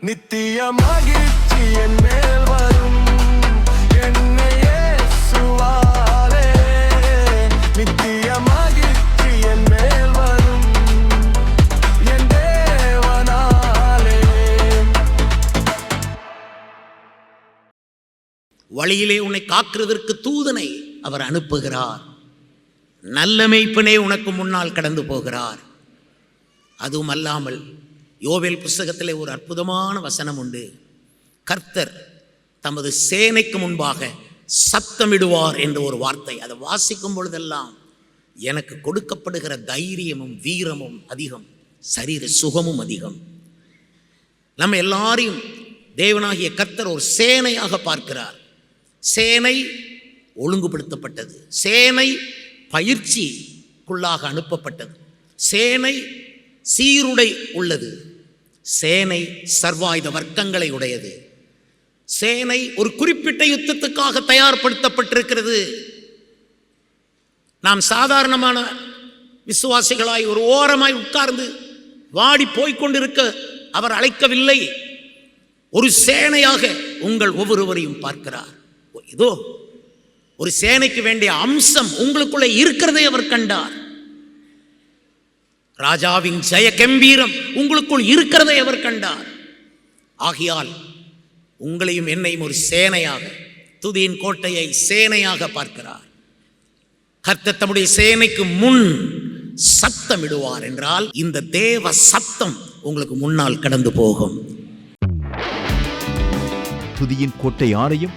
நித்திய மகிழ்ச்சி என் மேல் வரும். என்னை இயேசுவாலே நித்திய மகிழ்ச்சி என் மேல் வரும். என் தேவனாலே. வழியிலே உன்னை காக்கிறதற்கு தூதனை அவர் அனுப்புகிறார். நல்ல உனக்கு முன்னால் கடந்து போகிறார். அதுவும் அல்லாமல் யோவேல் புஸ்தகத்திலே ஒரு அற்புதமான வசனம் உண்டு. கர்த்தர் தமது சேனைக்கு முன்பாக சத்தமிடுவார் என்ற ஒரு வார்த்தை. அதை வாசிக்கும் பொழுதெல்லாம் எனக்கு கொடுக்கப்படுகிற தைரியமும் வீரமும் அதிகம் சரீர சுகமும் அதிகம். நம்ம எல்லாரையும் தேவனாகிய கர்த்தர் ஒரு சேனையாக பார்க்கிறார். சேனை ஒழுங்குபடுத்தப்பட்டது. சேனை பயிற்சிக்குள்ளாக அனுப்பப்பட்டது. சேனை சீருடை உள்ளது. சேனை சர்வாயுத வர்க்கங்களை உடையது. சேனை ஒரு குறிப்பிட்ட யுத்தத்துக்காக தயார்படுத்தப்பட்டிருக்கிறது. நாம் சாதாரணமான விசுவாசிகளாய் ஒரு ஓரமாய் உட்கார்ந்து வாடி போய்க் கொண்டிருக்க அவர் அழைக்கவில்லை. ஒரு சேனையாக உங்கள் ஒவ்வொருவரையும் பார்க்கிறார். இதோ ஒரு சேனைக்கு வேண்டிய அம்சம் உங்களுக்குள்ளே இருக்கிறதை அவர் கண்டார். ராஜாவின் ஜெய கம்பீரம் உங்களுக்குள் இருக்கிறதை அவர் கண்டார். ஆகையால் உங்களையும் என்னையும் ஒரு சேனையாக துதியின் கோட்டையை சேனையாக பார்க்கிறார். கர்த்தர் தம்முடைய சேனைக்கு முன் சத்தமிடுவார் என்றால் இந்த தேவ சத்தம் உங்களுக்கு முன்னால் கடந்து போகும். துதியின் கோட்டை ஆலயம்